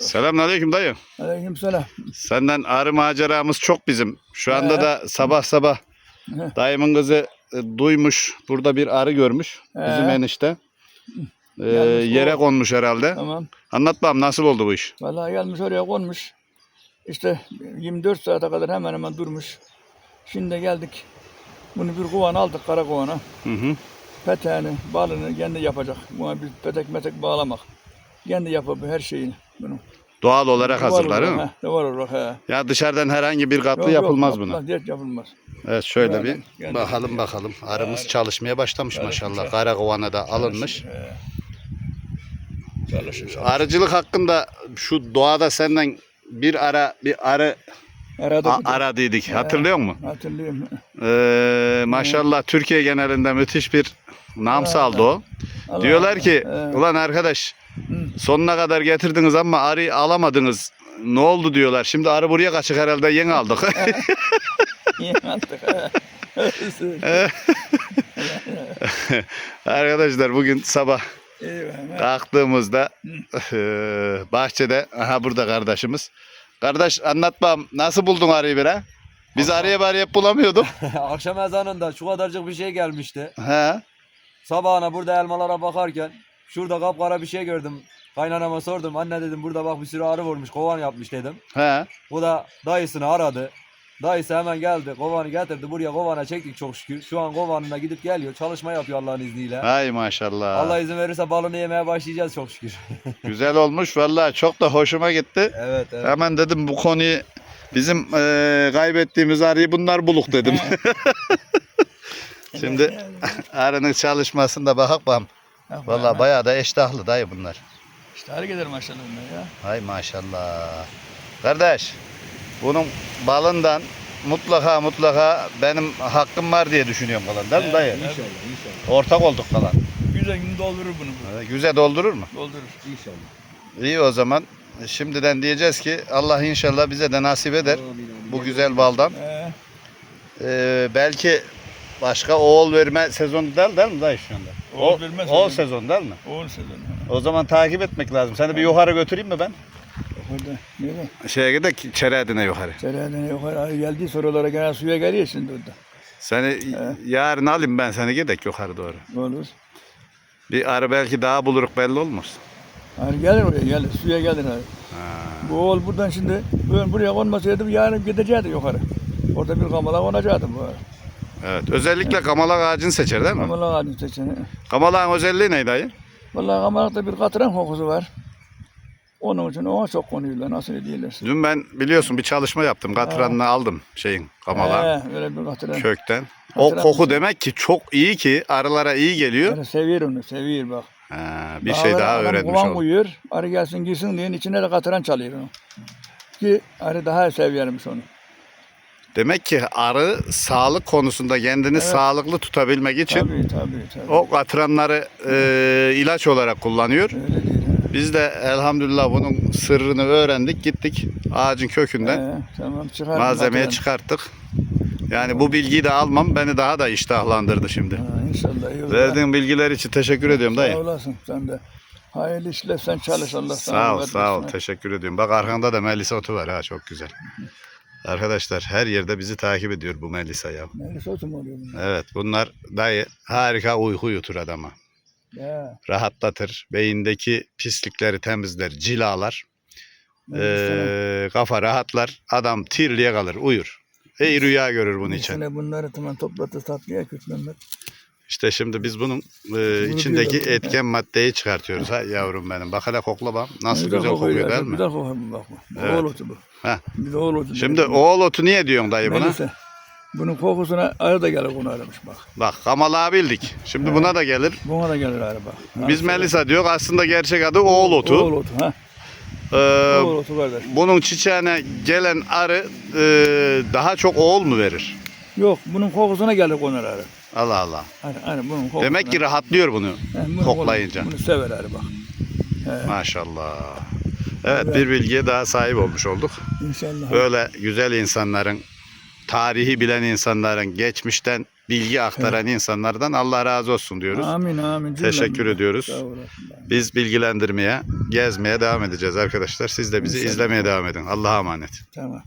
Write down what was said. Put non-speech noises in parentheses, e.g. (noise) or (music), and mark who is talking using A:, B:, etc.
A: Selamünaleyküm dayı.
B: Aleykümselam.
A: Senden arı maceramız çok bizim. Şu anda
B: He.
A: da sabah sabah
B: He.
A: dayımın kızı e, duymuş. Burada bir arı görmüş. Bizim
B: He.
A: enişte. Ee,
B: Yalnız
A: yere
B: o-
A: konmuş herhalde.
B: Tamam.
A: Anlat bakalım nasıl oldu bu iş?
B: Vallahi gelmiş oraya konmuş. İşte 24 saate kadar hemen hemen durmuş. Şimdi de geldik. Bunu bir kovan aldık kara kovana.
A: Hı hı.
B: Peteğini, balını kendi yapacak. Buna bir petek metek bağlamak. Kendi yapabilir her şeyini. Bunu.
A: Doğal olarak
B: Duvar
A: hazırlar değil mi?
B: he, Duvar olarak he.
A: Ya dışarıdan herhangi bir katlı
B: Yok,
A: yapılmaz
B: yok,
A: buna.
B: yapılmaz, Hiç yapılmaz.
A: Evet şöyle
B: Yani,
A: bir
B: yani-
A: bakalım bakalım. Arımız çalışmaya başlamış maşallah.
B: he.
A: Kara kovana da alınmış.
B: He. Çalışır.
A: Arıcılık hakkında şu doğada senden bir ara bir arı
B: Arada
A: a- aradıydık. Hatırlıyor musun?
B: Hatırlıyorum.
A: Ee, maşallah Türkiye genelinde müthiş bir nam saldı o.
B: Allah
A: Diyorlar
B: Allah.
A: ki
B: He.
A: ulan arkadaş. Sonuna kadar getirdiniz ama arıyı alamadınız. Ne oldu diyorlar. Şimdi arı buraya kaçık herhalde yeni aldık. (laughs) Arkadaşlar bugün sabah
B: Eyvallah.
A: kalktığımızda bahçede aha burada kardeşimiz. Kardeş anlat bakalım nasıl buldun arıyı bir ha? Biz arıya bari hep bulamıyorduk. (laughs)
C: Akşam ezanında şu kadarcık bir şey gelmişti.
A: He.
C: Sabahına burada elmalara bakarken şurada kapkara bir şey gördüm. Kaynanama sordum. Anne dedim burada bak bir sürü arı vurmuş. Kovan yapmış dedim.
A: He.
C: Bu da dayısını aradı. Dayısı hemen geldi. Kovanı getirdi. Buraya kovana çektik çok şükür. Şu an kovanına gidip geliyor. Çalışma yapıyor Allah'ın izniyle.
A: Hay maşallah.
C: Allah izin verirse balını yemeye başlayacağız çok şükür. (laughs)
A: Güzel olmuş vallahi çok da hoşuma gitti.
C: evet evet.
A: Hemen dedim bu konuyu bizim eee, kaybettiğimiz arıyı bunlar buluk dedim. (laughs) Şimdi arının çalışmasında bakak bakalım.
B: Bak
A: Vallahi
B: bayağı.
A: bayağı da eştahlı dayı bunlar.
B: İşte hareket eder maşallah bunlar ya.
A: Hay maşallah. Kardeş bunun balından mutlaka mutlaka benim hakkım var diye düşünüyorum kalan değil mi dayı?
B: İnşallah
C: inşallah.
A: Ortak olduk kalan.
B: Güzel gün doldurur bunu. bu.
A: Güzel doldurur mu?
B: Doldurur.
C: İnşallah.
A: İyi o zaman. Şimdiden diyeceğiz ki Allah inşallah bize de nasip eder bu güzel baldan.
B: Ee,
A: Ee, belki başka oğul verme sezonu değil, değil mi dayı şu anda? O- Oğul
B: sezonu.
A: sezonu değil mi?
B: oğul sezonu.
A: O zaman takip etmek lazım. Seni bir yukarı götüreyim mi ben?
B: Orada nereye?
A: Şeye gidek çeredine yukarı.
B: Çereden yukarı geldiği sorulara gene suya geliyor şimdi orada.
A: Seni yarın alayım ben seni gidek yukarı doğru.
B: Olur.
A: Bir arı belki daha buluruk belli olmaz.
B: Hani gelir oraya gelir. Suya gelir abi. Bu oğul buradan şimdi böyle buraya konmasaydı yarın gidecekti yukarı. Orada bir kamala konacaktı bu.
A: Evet. Özellikle kamalak ağacını seçer değil mi?
B: Kamala ağacın seçeni.
A: Kamalağın özelliği neydi dayı?
B: Vallahi kamalakta bir katran kokusu var. Onun için ona çok konuyorlar. Nasıl diyorlar.
A: Dün ben biliyorsun bir çalışma yaptım. Katranını aldım şeyin kamalağın
B: He, öyle bir katran.
A: kökten. O
B: Katran-
A: koku demek ki çok iyi ki arılara iyi geliyor.
B: Yani seviyor onu, seviyor bak.
A: Ha, bir şey daha
B: adam
A: öğrenmiş
B: kovan
A: oldum.
B: koyuyor, arı gelsin girsin diye içine de katran çalıyor onu. Ki arı daha seviyormuş onu.
A: Demek ki arı sağlık konusunda kendini sağlıklı tutabilmek için
B: Tabii tabii tabii.
A: o katranları e, ilaç olarak kullanıyor.
B: Öyle değil. he.
A: Biz de elhamdülillah bunun sırrını öğrendik. Gittik ağacın kökünden
B: He, tamam
A: malzemeye
B: katran.
A: çıkarttık. Yani bu bilgiyi de almam beni daha da iştahlandırdı şimdi.
B: Ha, inşallah.
A: Verdiğin bilgiler için teşekkür ediyorum
B: Sağ
A: dayı.
B: olasın sen de. Hayırlı işler sen çalış Allah sana
A: Sağ ol, sağ ol. Teşekkür ediyorum. Bak arkanda da Melisa otu var ha çok güzel. Arkadaşlar her yerde bizi takip ediyor bu Melisa ya.
B: Oluyor bunlar?
A: Evet bunlar dayı harika uyku yutur adama.
B: Ya.
A: Rahatlatır. Beyindeki pislikleri temizler, cilalar.
B: Ee,
A: kafa rahatlar. Adam tirliye kalır, uyur. İyi rüya görür bunun için.
B: Bunları tamam toplatı tatlıya küçmenler.
A: İşte şimdi biz bunun e, içindeki etken maddeyi çıkartıyoruz ha yavrum benim. Bak hele kokla bak. Nasıl güzel,
B: kokuyor
A: değil mi?
B: Güzel kokuyor bu bak bu.
A: Evet.
B: Oğul otu bu.
A: Heh.
B: Bir de oğul otu.
A: Şimdi oğul otu niye diyorsun dayı buna?
B: Neyse. Bunun kokusuna arı da gelir bunu aramış bak.
A: Bak kamalağı bildik. Şimdi buna da gelir.
B: Buna da gelir arı bak. Ha,
A: Biz Melisa diyor aslında gerçek adı oğul otu.
B: Oğul otu ha.
A: Ee,
B: Oğul otu kardeş.
A: bunun çiçeğine gelen arı e, daha çok oğul mu verir?
B: Yok bunun kokusuna gelir konar arı.
A: Allah Allah.
B: Hani, hani bunun kokusuna.
A: Demek ki rahatlıyor bunu
B: He, bunu-
A: koklayınca.
B: Bunu, bunu sever arı bak.
A: Maşallah. Evet bir bilgiye daha sahip olmuş olduk.
B: İnşallah.
A: Böyle güzel insanların, tarihi bilen insanların geçmişten bilgi aktaran insanlardan Allah razı olsun diyoruz.
B: Amin amin.
A: Teşekkür
B: Cümlemize.
A: ediyoruz.
B: Sağ olasın.
A: Biz bilgilendirmeye, gezmeye devam edeceğiz arkadaşlar. Siz de bizi
B: İnşallah.
A: izlemeye devam edin. Allah'a emanet.
B: Tamam.